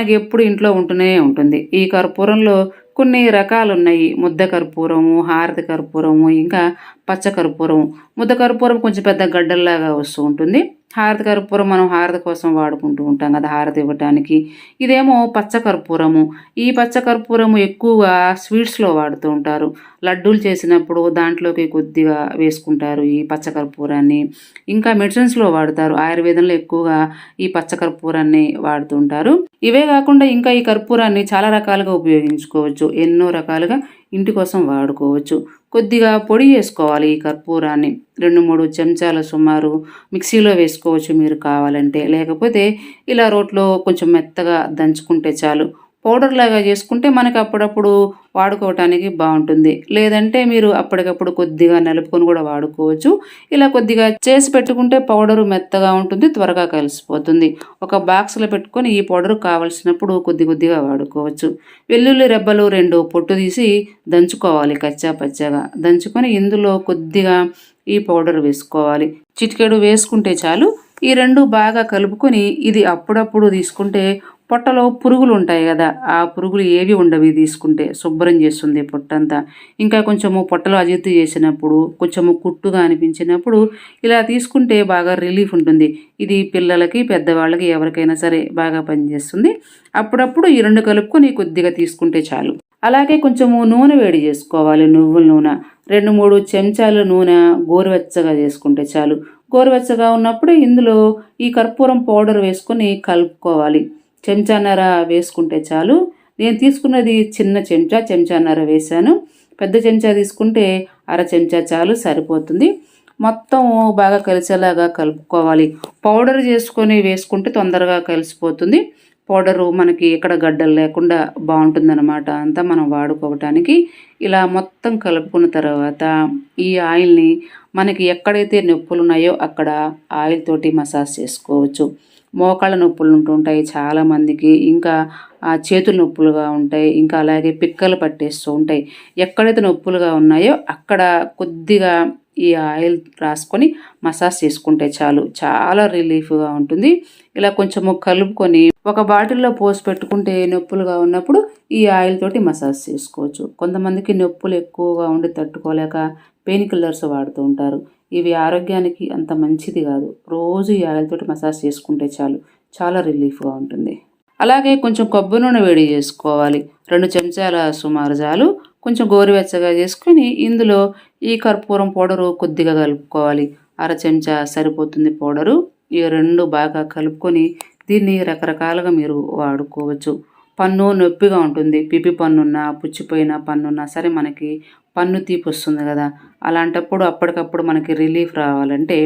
మనకి ఎప్పుడు ఇంట్లో ఉంటూనే ఉంటుంది. ఈ కర్పూరంలో కొన్ని రకాలు ఉన్నాయి ముద్ద కర్పూరము హారతి కర్పూరము ఇంకా పచ్చ కర్పూరం ముద్ద కర్పూరం కొంచెం పెద్ద గడ్డల్లాగా వస్తూ ఉంటుంది. హారతి కర్పూరం మనం హారతి కోసం వాడుకుంటూ ఉంటాం కదా హారతి ఇవ్వటానికి. ఇదేమో పచ్చ కర్పూరము. ఈ పచ్చ కర్పూరము ఎక్కువగా స్వీట్స్లో వాడుతూ ఉంటారు. లడ్డూలు చేసినప్పుడు దాంట్లోకి కొద్దిగా వేసుకుంటారు ఈ పచ్చ కర్పూరాన్ని. ఇంకా మెడిసిన్స్లో వాడతారు. ఆయుర్వేదంలో ఎక్కువగా ఈ పచ్చ కర్పూరాన్ని వాడుతుంటారు ఇవే కాకుండా ఇంకా ఈ కర్పూరాన్ని చాలా రకాలుగా ఉపయోగించుకోవచ్చు. ఎన్నో రకాలుగా ఇంటి కోసం వాడుకోవచ్చు. కొద్దిగా పొడి చేసుకోవాలి ఈ కర్పూరాన్ని. రెండు మూడు చెంచాల సుమారు మిక్సీలో వేసుకోవచ్చు మీరు కావాలంటే. లేకపోతే ఇలా రోట్లో కొంచెం మెత్తగా దంచుకుంటే చాలు. పౌడర్ లాగా చేసుకుంటే మనకి అప్పుడప్పుడు వాడుకోవటానికి బాగుంటుంది. లేదంటే మీరు అప్పటికప్పుడు కొద్దిగా నలుపుకొని కూడా వాడుకోవచ్చు. ఇలా కొద్దిగా చేసి పెట్టుకుంటే పౌడరు మెత్తగా ఉంటుంది త్వరగా కలిసిపోతుంది. ఒక బాక్స్లో పెట్టుకొని ఈ పౌడర్ కావలసినప్పుడు కొద్ది కొద్దిగా వాడుకోవచ్చు. వెల్లుల్లి రెబ్బలు రెండు పొట్టు తీసి దంచుకోవాలి కచ్చా పచ్చగా. దంచుకొని ఇందులో కొద్దిగా ఈ పౌడర్ వేసుకోవాలి. చిటికెడు వేసుకుంటే చాలు. ఈ రెండు బాగా కలుపుకొని ఇది అప్పుడప్పుడు తీసుకుంటే పొట్టలో పురుగులు ఉంటాయి కదా ఆ పురుగులు ఏవి ఉండవి తీసుకుంటే శుభ్రం చేస్తుంది పొట్టంతా. ఇంకా కొంచెము పొట్టలో అజీర్తి చేసినప్పుడు కొంచెము కుట్టుగా అనిపించినప్పుడు ఇలా తీసుకుంటే బాగా రిలీఫ్ ఉంటుంది. ఇది పిల్లలకి పెద్దవాళ్ళకి ఎవరికైనా సరే బాగా పనిచేస్తుంది. అప్పుడప్పుడు ఈ రెండు కలుపుకొని కొద్దిగా తీసుకుంటే చాలు. అలాగే కొంచెము నూనె వేడి చేసుకోవాలి నువ్వుల నూనె. రెండు మూడు చెంచాల నూనె గోరువెచ్చగా చేసుకుంటే చాలు. గోరువెచ్చగా ఉన్నప్పుడు ఇందులో ఈ కర్పూరం పౌడర్ వేసుకొని కలుపుకోవాలి. చెంచాన్నర వేసుకుంటే చాలు. నేను తీసుకున్నది చిన్న చెంచా చెంచాన్నర వేశాను. పెద్ద చెంచా తీసుకుంటే అర చెంచా చాలు సరిపోతుంది. మొత్తం బాగా కలిసేలాగా కలుపుకోవాలి. పౌడర్ చేసుకొని వేసుకుంటే తొందరగా కలిసిపోతుంది. పౌడరు మనకి ఎక్కడ గడ్డలు లేకుండా బాగుంటుందన్నమాట. అంతా మనం వాడుకోవటానికి. ఇలా మొత్తం కలుపుకున్న తర్వాత ఈ ఆయిల్ని మనకి ఎక్కడైతే నొప్పులు ఉన్నాయో అక్కడ ఆయిల్ తోటి మసాజ్ చేసుకోవచ్చు. మోకాళ్ళ నొప్పులు ఉంటుంటాయి చాలామందికి ఇంకా ఆ చేతులు నొప్పులుగా ఉంటాయి. ఇంకా అలాగే పిక్కలు పట్టేస్తూ ఉంటాయి. ఎక్కడైతే నొప్పులుగా ఉన్నాయో అక్కడ కొద్దిగా ఈ ఆయిల్ రాసుకొని మసాజ్ చేసుకుంటే చాలు. చాలా రిలీఫ్గా ఉంటుంది. ఇలా కొంచెము కలుపుకొని ఒక బాటిల్లో పోసి పెట్టుకుంటే నొప్పులుగా ఉన్నప్పుడు ఈ ఆయిల్ తోటి మసాజ్ చేసుకోవచ్చు. కొంతమందికి నొప్పులు ఎక్కువగా ఉండి తట్టుకోలేక పెయిన్ కిల్లర్స్ వాడుతూ ఉంటారు. ఇవి ఆరోగ్యానికి అంత మంచిది కాదు. రోజు ఈ ఆయిల్తోటి మసాజ్ చేసుకుంటే చాలు. చాలా రిలీఫ్గా ఉంటుంది. అలాగే కొంచెం కొబ్బరి నూనె వేడి చేసుకోవాలి. రెండు చెంచాల సుమారు చాలు కొంచెం గోరువెచ్చగా చేసుకొని ఇందులో ఈ కర్పూరం పౌడరు కొద్దిగా కలుపుకోవాలి. అర చెంచా సరిపోతుంది పౌడరు. ఈ రెండు బాగా కలుపుకొని దీన్ని రకరకాలుగా మీరు వాడుకోవచ్చు. పన్ను నొప్పిగా ఉంటుంది. పిపి పన్నున్నా పుచ్చిపోయిన పన్నున్నా సరే మనకి పన్ను తీపి వస్తుంది కదా. అలాంటప్పుడు అప్పటికప్పుడు మనకి రిలీఫ్ రావాలంటే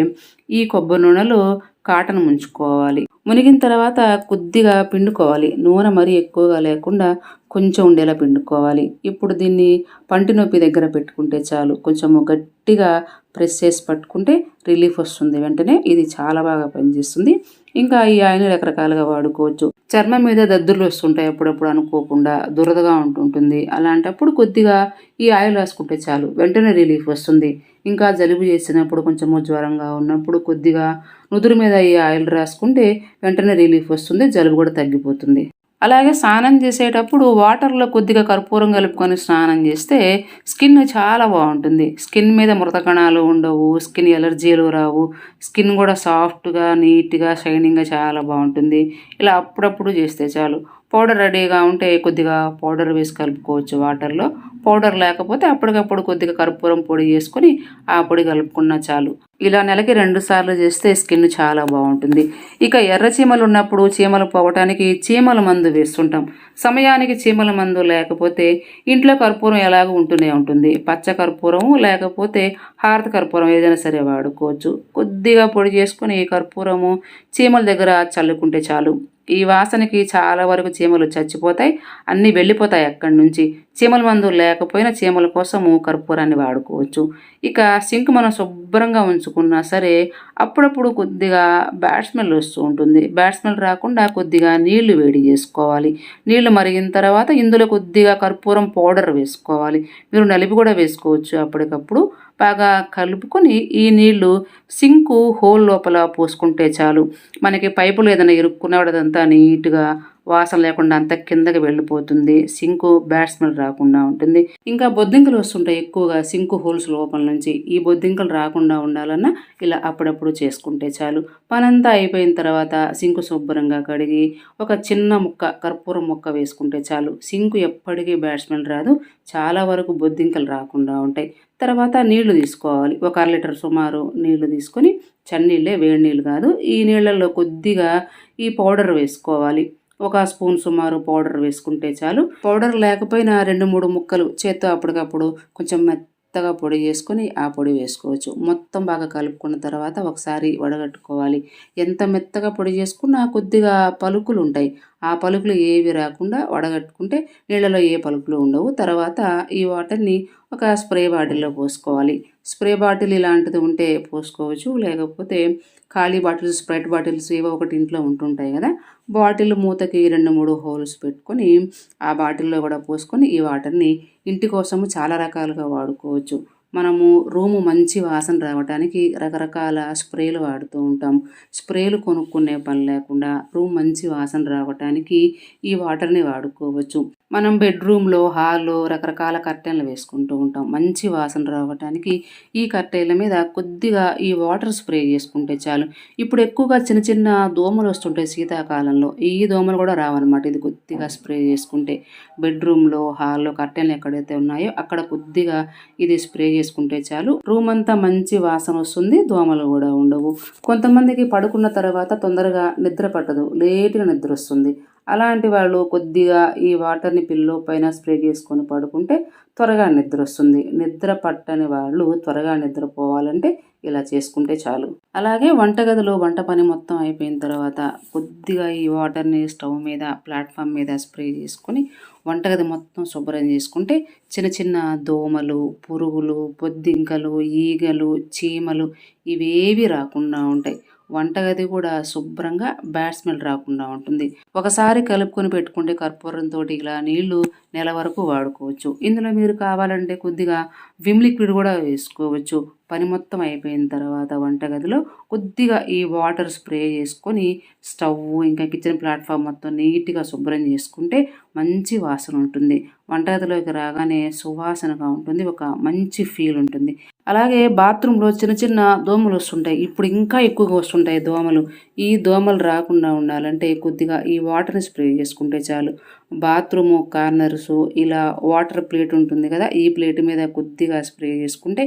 ఈ కొబ్బరి నూనెలో కాటన్ ముంచుకోవాలి. మునిగిన తర్వాత కొద్దిగా పిండుకోవాలి. నూనె మరీ ఎక్కువగా లేకుండా కొంచెం ఉండేలా పిండుకోవాలి. ఇప్పుడు దీన్ని పంటి నొప్పి దగ్గర పెట్టుకుంటే చాలు. కొంచెము గట్టిగా ప్రెస్ చేసి పట్టుకుంటే రిలీఫ్ వస్తుంది. వెంటనే ఇది చాలా బాగా పనిచేస్తుంది. ఇంకా ఈ ఆయిల్ రకరకాలుగా వాడుకోవచ్చు. చర్మం మీద దద్దుర్లు వస్తుంటాయి అప్పుడప్పుడు అనుకోకుండా దురదగా ఉంటుంటుంది. అలాంటప్పుడు కొద్దిగా ఈ ఆయిల్ రాసుకుంటే చాలు. వెంటనే రిలీఫ్ వస్తుంది. ఇంకా జలుబు చేసినప్పుడు కొంచెము జ్వరంగా ఉన్నప్పుడు కొద్దిగా నుదురు మీద ఈ ఆయిల్ రాసుకుంటే వెంటనే రిలీఫ్ వస్తుంది. జలుబు కూడా తగ్గిపోతుంది. అలాగే స్నానం చేసేటప్పుడు వాటర్లో కొద్దిగా కర్పూరం కలుపుకొని స్నానం చేస్తే స్కిన్ చాలా బాగుంటుంది. స్కిన్ మీద మృత కణాలు ఉండవు స్కిన్ ఎలర్జీలు రావు స్కిన్ కూడా సాఫ్ట్గా నీట్గా షైనింగ్గా చాలా బాగుంటుంది. ఇలా అప్పుడప్పుడు చేస్తే చాలు. పౌడర్ రెడీగా ఉంటే కొద్దిగా పౌడర్ వేసి కలుపుకోవచ్చు వాటర్లో. పౌడర్ లేకపోతే అప్పటికప్పుడు కొద్దిగా కర్పూరం పొడి చేసుకొని ఆ పొడి కలుపుకున్నా చాలు. ఇలా నెలకి రెండు సార్లు చేస్తే స్కిన్ చాలా బాగుంటుంది. ఇక ఎర్ర చీమలు ఉన్నప్పుడు చీమలు పోవటానికి చీమల మందు వేస్తుంటాం. సమయానికి చీమల మందు లేకపోతే ఇంట్లో కర్పూరం ఎలాగ ఉంటూనే ఉంటుంది. పచ్చ కర్పూరం లేకపోతే హారత కర్పూరం ఏదైనా సరే వాడుకోవచ్చు. కొద్దిగా పొడి చేసుకొని ఈ కర్పూరము చీమల దగ్గర చల్లుకుంటే చాలు. ఈ వాసనకి చాలా వరకు చీమలు చచ్చిపోతాయి అన్నీ వెళ్ళిపోతాయి అక్కడి నుంచి. చీమల మందు లేకపోయినా చీమల కోసము కర్పూరాన్ని వాడుకోవచ్చు. ఇక సింక్ మనం శుభ్రంగా ఉంచుకున్నా సరే అప్పుడప్పుడు కొద్దిగా బ్యాడ్ స్మెల్ వస్తూ ఉంటుంది. బ్యాడ్ స్మెల్ రాకుండా కొద్దిగా నీళ్ళు వేడి చేసుకోవాలి. నీళ్ళు మరిగిన తర్వాత ఇందులో కొద్దిగా కర్పూరం పౌడర్ వేసుకోవాలి. మీరు నలిపి కూడా వేసుకోవచ్చు అప్పటికప్పుడు. బాగా కలుపుకొని ఈ నీళ్ళు సింకు హోల్ లోపల పోసుకుంటే చాలు. మనకి పైపులు ఏదైనా ఇరుక్కున్నవాడదంతా నీట్గా వాసన లేకుండా అంత కిందకి వెళ్ళిపోతుంది. సింకు బ్యాడ్ స్మెల్ రాకుండా ఉంటుంది. ఇంకా బొద్దింకలు వస్తుంటాయి ఎక్కువగా సింకు హోల్స్ లోపల నుంచి. ఈ బొద్దింకలు రాకుండా ఉండాలన్నా ఇలా అప్పుడప్పుడు చేసుకుంటే చాలు. పనంతా అయిపోయిన తర్వాత సింకు శుభ్రంగా కడిగి ఒక చిన్న ముక్క కర్పూరం ముక్క వేసుకుంటే చాలు. సింకు ఎప్పటికీ బ్యాడ్ స్మెల్ రాదు. చాలా వరకు బొద్దింకలు రాకుండా ఉంటాయి. తర్వాత నీళ్ళు తీసుకోవాలి. ఒక అర లీటర్ సుమారు నీళ్ళు తీసుకొని చన్నీళ్ళే వేడి నీళ్ళు కాదు. ఈ నీళ్ళల్లో కొద్దిగా ఈ పౌడర్ వేసుకోవాలి. ఒక స్పూన్ సుమారు పౌడర్ వేసుకుంటే చాలు. పౌడర్ లేకపోయినా రెండు మూడు ముక్కలు చేత్తో అప్పటికప్పుడు కొంచెం మెత్తగా పొడి చేసుకొని ఆ పొడి వేసుకోవచ్చు. మొత్తం బాగా కలుపుకున్న తర్వాత ఒకసారి వడగట్టుకోవాలి. ఎంత మెత్తగా పొడి చేసుకున్నా కొద్దిగా పలుకులు ఉంటాయి. ఆ పలుకులు ఏవి రాకుండా వడగట్టుకుంటే నీళ్ళలో ఏ పలుకులు ఉండవు. తర్వాత ఈ వాటర్ని ఒక స్ప్రే బాటిల్లో పోసుకోవాలి. స్ప్రే బాటిల్ ఇలాంటిది ఉంటే పోసుకోవచ్చు. లేకపోతే ఖాళీ బాటిల్స్ స్ప్రైట్ బాటిల్స్ ఏవో ఒకటి ఇంట్లో ఉంటుంటాయి కదా. బాటిల్ మూతకి రెండు మూడు హోల్స్ పెట్టుకొని ఆ బాటిల్లో కూడా పోసుకొని ఈ వాటర్ని ఇంటి కోసము చాలా రకాలుగా వాడుకోవచ్చు. మనము రూము మంచి వాసన రావడానికి రకరకాల స్ప్రేలు వాడుతూ ఉంటాం. స్ప్రేలు కొనుక్కునే పని లేకుండా రూమ్ మంచి వాసన రావడానికి ఈ వాటర్ని వాడుకోవచ్చు. మనం బెడ్రూమ్లో హాల్లో రకరకాల కర్టెన్లు వేసుకుంటూ ఉంటాం. మంచి వాసన రావడానికి ఈ కర్టెన్ల మీద కొద్దిగా ఈ వాటర్ స్ప్రే చేసుకుంటే చాలు. ఇప్పుడు ఎక్కువగా చిన్న చిన్న దోమలు వస్తుంటాయి శీతాకాలంలో. ఈ దోమలు కూడా రావన్నమాట. ఇది కొద్దిగా స్ప్రే చేసుకుంటే. బెడ్రూమ్లో హాల్లో కర్టెన్లు ఎక్కడైతే ఉన్నాయో అక్కడ కొద్దిగా ఇది స్ప్రే వేసుకుంటే చాలు. రూమ్ అంతా మంచి వాసన వస్తుంది దోమలు కూడా ఉండవు. కొంతమందికి పడుకున్న తర్వాత తొందరగా నిద్ర పట్టదు లేటుగా నిద్ర వస్తుంది. అలాంటి వాళ్ళు కొద్దిగా ఈ వాటర్ని పిల్లో పైన స్ప్రే చేసుకొని పడుకుంటే త్వరగా నిద్ర వస్తుంది. నిద్ర పట్టని వాళ్ళు త్వరగా నిద్రపోవాలంటే ఇలా చేసుకుంటే చాలు. అలాగే వంటగదిలో వంట పని మొత్తం అయిపోయిన తర్వాత కొద్దిగా ఈ వాటర్ని స్టవ్ మీద ప్లాట్ఫామ్ మీద స్ప్రే చేసుకొని వంటగది మొత్తం శుభ్రం చేసుకుంటే చిన్న చిన్న దోమలు పురుగులు పొద్దింకలు ఈగలు చీమలు ఇవేవి రాకుండా ఉంటాయి. వంటగది కూడా శుభ్రంగా బ్యాడ్ స్మెల్ రాకుండా ఉంటుంది. ఒకసారి కలుపుకొని పెట్టుకుంటే కర్పూరంతో ఇలా నీళ్ళు నెల వరకు వాడుకోవచ్చు. ఇందులో మీరు కావాలంటే కొద్దిగా విమ్ లిక్విడ్ కూడా వేసుకోవచ్చు. పని మొత్తం అయిపోయిన తర్వాత వంటగదిలో కొద్దిగా ఈ వాటర్ స్ప్రే చేసుకొని స్టవ్ ఇంకా కిచెన్ ప్లాట్ఫామ్ మొత్తం నీట్గా శుభ్రం చేసుకుంటే మంచి వాసన ఉంటుంది. వంటగదిలోకి రాగానే సువాసనగా ఉంటుంది. ఒక మంచి ఫీల్ ఉంటుంది. అలాగే బాత్రూంలో చిన్న చిన్న దోమలు వస్తుంటాయి. ఇప్పుడు ఇంకా ఎక్కువగా వస్తుంటాయి దోమలు. ఈ దోమలు రాకుండా ఉండాలంటే కొద్దిగా ఈ వాటర్ని స్ప్రే చేసుకుంటే చాలు. బాత్రూమ్ కార్నర్స్ ఇలా వాటర్ ప్లేట్ ఉంటుంది కదా ఈ ప్లేట్ మీద కొద్దిగా స్ప్రే చేసుకుంటే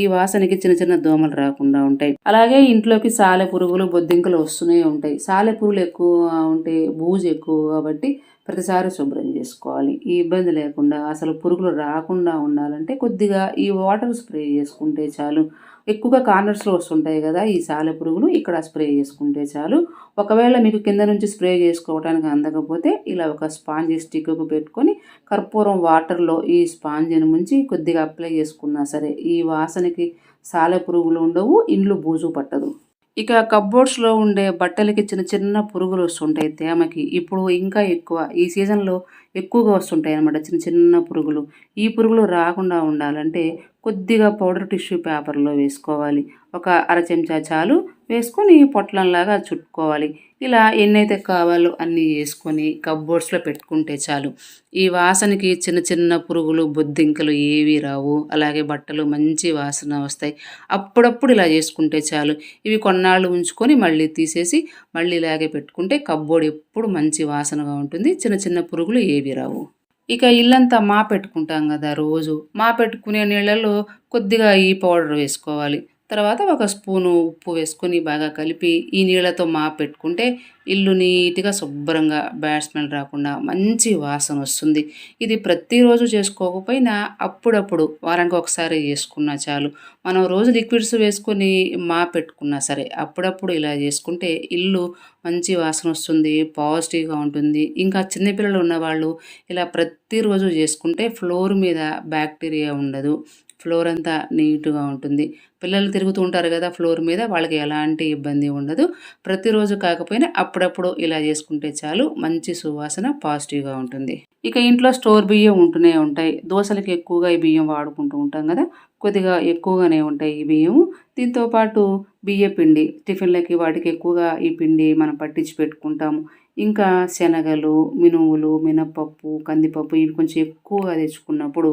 ఈ వాసనకి చిన్న చిన్న దోమలు రాకుండా ఉంటాయి. అలాగే ఇంట్లోకి సాలె పురుగులు బొద్దింకలు వస్తూనే ఉంటాయి. సాలె పురుగులు ఎక్కువ ఉంటే బూజు ఎక్కువ కాబట్టి ప్రతిసారి శుభ్రం చేసుకోవాలి. ఈ ఇబ్బంది లేకుండా అసలు పురుగులు రాకుండా ఉండాలంటే కొద్దిగా ఈ వాటర్ స్ప్రే చేసుకుంటే చాలు. ఎక్కువగా కార్నర్స్లో వస్తుంటాయి కదా ఈ సాలె పురుగులు ఇక్కడ స్ప్రే చేసుకుంటే చాలు. ఒకవేళ మీకు కింద నుంచి స్ప్రే చేసుకోవడానికి అందకపోతే ఇలా ఒక స్పాంజ్ స్టిక్కు పెట్టుకొని కర్పూరం వాటర్లో ఈ స్పాంజ్ని ముంచి కొద్దిగా అప్లై చేసుకున్నా సరే ఈ వాసనకి సాలె పురుగులు ఉండవు ఇండ్లు బూజు పట్టదు. ఇక కబ్బోర్డ్స్లో ఉండే బట్టలకి చిన్న చిన్న పురుగులు వస్తుంటాయి తేమకి. ఇప్పుడు ఇంకా ఎక్కువ ఈ సీజన్లో ఎక్కువగా వస్తుంటాయి అన్నమాట చిన్న చిన్న పురుగులు. ఈ పురుగులు రాకుండా ఉండాలంటే కొద్దిగా పౌడర్ టిష్యూ పేపర్లో వేసుకోవాలి. ఒక అర చెంచా చాలు వేసుకొని పొట్లంలాగా చుట్టుకోవాలి. ఇలా ఎన్నైతే కావాలో అన్నీ వేసుకొని కబ్బోర్డ్స్లో పెట్టుకుంటే చాలు. ఈ వాసనకి చిన్న చిన్న పురుగులు బొద్దింకలు ఏవి రావు. అలాగే బట్టలు మంచి వాసన వస్తాయి. అప్పుడప్పుడు ఇలా చేసుకుంటే చాలు. ఇవి కొన్నాళ్ళు ఉంచుకొని మళ్ళీ తీసేసి మళ్ళీ ఇలాగే పెట్టుకుంటే కబ్బోర్డ్ ఎప్పుడు మంచి వాసనగా ఉంటుంది. చిన్న చిన్న పురుగులు ఏవి రావు. ఇక ఇల్లంతా మా పెట్టుకుంటాం కదా రోజు. మా పెట్టుకునే నీళ్ళలో కొద్దిగా ఈ పౌడర్ వేసుకోవాలి. తర్వాత ఒక స్పూను ఉప్పు వేసుకొని బాగా కలిపి ఈ నీళ్ళతో మా పెట్టుకుంటే ఇల్లు నీట్గా శుభ్రంగా బ్యాడ్ స్మెల్ రాకుండా మంచి వాసన వస్తుంది. ఇది ప్రతిరోజు చేసుకోకపోయినా అప్పుడప్పుడు వారానికి ఒకసారి చేసుకున్నా చాలు. మనం రోజు లిక్విడ్స్ వేసుకొని మా పెట్టుకున్నా సరే అప్పుడప్పుడు ఇలా చేసుకుంటే ఇల్లు మంచి వాసన వస్తుంది పాజిటివ్గా ఉంటుంది. ఇంకా చిన్నపిల్లలు ఉన్నవాళ్ళు ఇలా ప్రతిరోజు చేసుకుంటే ఫ్లోర్ మీద బ్యాక్టీరియా ఉండదు. ఫ్లోర్ అంతా నీట్గా ఉంటుంది. పిల్లలు తిరుగుతూ ఉంటారు కదా ఫ్లోర్ మీద వాళ్ళకి ఎలాంటి ఇబ్బంది ఉండదు. ప్రతిరోజు కాకపోయినా అప్పుడప్పుడు ఇలా చేసుకుంటే చాలు మంచి సువాసన పాజిటివ్గా ఉంటుంది. ఇక ఇంట్లో స్టోర్ బియ్యం ఉంటూనే ఉంటాయి. దోశలకు ఎక్కువగా ఈ బియ్యం వాడుకుంటూ ఉంటాం కదా కొద్దిగా ఎక్కువగానే ఉంటాయి ఈ బియ్యం. దీంతో పాటు బియ్య పిండి టిఫిన్లకి వాటికి ఎక్కువగా ఈ పిండి మనం పట్టించి పెట్టుకుంటాము ఇంకా శనగలు మినుములు మినపప్పు కందిపప్పు ఇవి కొంచెం ఎక్కువగా తెచ్చుకున్నప్పుడు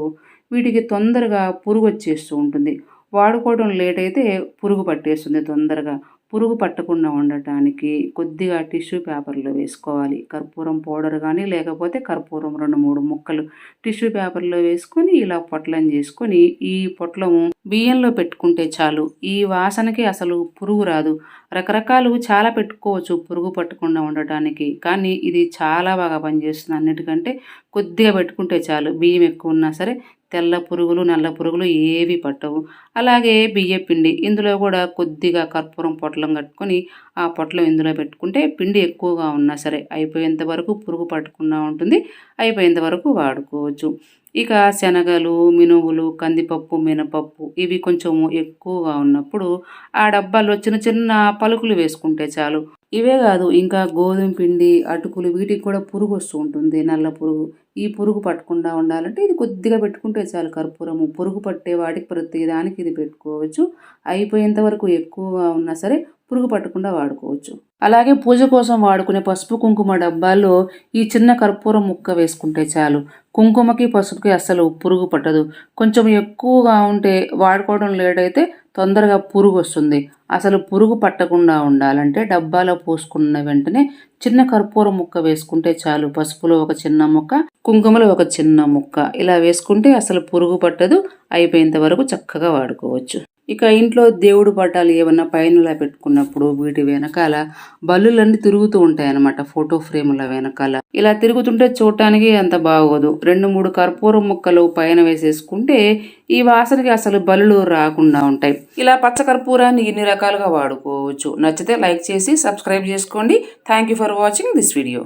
వీటికి తొందరగా పురుగు వచ్చేస్తూ ఉంటుంది. వాడుకోవడం లేట్ అయితే పురుగు పట్టేస్తుంది తొందరగా. పురుగు పట్టకుండా ఉండటానికి కొద్దిగా టిష్యూ పేపర్లో వేసుకోవాలి. కర్పూరం పౌడర్ కానీ లేకపోతే కర్పూరం రెండు మూడు ముక్కలు టిష్యూ పేపర్లో వేసుకొని ఇలా పొట్లం చేసుకొని ఈ పొట్లము బియ్యంలో పెట్టుకుంటే చాలు. ఈ వాసనకి అసలు పురుగు రాదు. రకరకాలు చాలా పెట్టుకోవచ్చు పురుగు పట్టకుండా ఉండటానికి. కానీ ఇది చాలా బాగా పనిచేస్తుంది అన్నిటికంటే. కొద్దిగా పెట్టుకుంటే చాలు. బియ్యం ఎక్కువ ఉన్నా సరే తెల్ల పురుగులు నల్ల పురుగులు ఏవి పట్టవు. అలాగే బియ్య పిండి. ఇందులో కూడా కొద్దిగా కర్పూరం పొట్లం కట్టుకొని ఆ పొట్లం ఇందులో పెట్టుకుంటే పిండి ఎక్కువగా ఉన్నా సరే అయిపోయేంత వరకు పురుగు పట్టకుండా ఉంటుంది. అయిపోయేంత వరకు వాడుకోవచ్చు. ఇక శనగలు మినువులు కందిపప్పు మినపప్పు ఇవి కొంచెం ఎక్కువగా ఉన్నప్పుడు ఆ డబ్బాలో చిన్న చిన్న పలుకులు వేసుకుంటే చాలు. ఇవే కాదు ఇంకా గోధుమ పిండి అటుకులు వీటికి కూడా పురుగు వస్తూ ఉంటుంది. నల్ల పురుగు. ఈ పురుగు పట్టకుండా ఉండాలంటే ఇది కొద్దిగా పెట్టుకుంటే చాలు కర్పూరము. పురుగు పట్టే వాటికి ప్రతి దానికి ఇది పెట్టుకోవచ్చు. అయిపోయేంత వరకు ఎక్కువగా ఉన్నా సరే పురుగు పట్టకుండా వాడుకోవచ్చు. అలాగే పూజ కోసం వాడుకునే పసుపు కుంకుమ డబ్బాల్లో ఈ చిన్న కర్పూరం ముక్క వేసుకుంటే చాలు. కుంకుమకి పసుపుకి అస్సలు పురుగు పట్టదు. కొంచెం ఎక్కువగా ఉంటే వాడుకోవడం లేట్ అయితే తొందరగా పురుగు వస్తుంది అసలు పురుగు పట్టకుండా ఉండాలంటే డబ్బాలో పోసుకున్న వెంటనే చిన్న కర్పూరం ముక్క వేసుకుంటే చాలు. పసుపులో ఒక చిన్న ముక్క కుంకుమలో ఒక చిన్న ముక్క. ఇలా వేసుకుంటే అసలు పురుగు పట్టదు. అయిపోయేంత వరకు చక్కగా వాడుకోవచ్చు. ఇక ఇంట్లో దేవుడు పటాలు ఏమన్నా పైనలా పెట్టుకున్నప్పుడు వీటి వెనకాల బల్లులన్నీ తిరుగుతూ ఉంటాయి అన్నమాట ఫోటో ఫ్రేముల వెనకాల. ఇలా తిరుగుతుంటే చూడటానికి అంత బాగోదు. రెండు మూడు కర్పూరం ముక్కలు పైన వేసేసుకుంటే ఈ వాసనకి అసలు బలులు రాకుండా ఉంటాయి. ఇలా పచ్చ కర్పూరాన్ని ఇన్ని రకాలుగా వాడుకోవచ్చు. నచ్చితే లైక్ చేసి సబ్స్క్రైబ్ చేసుకోండి. Thank you for watching this video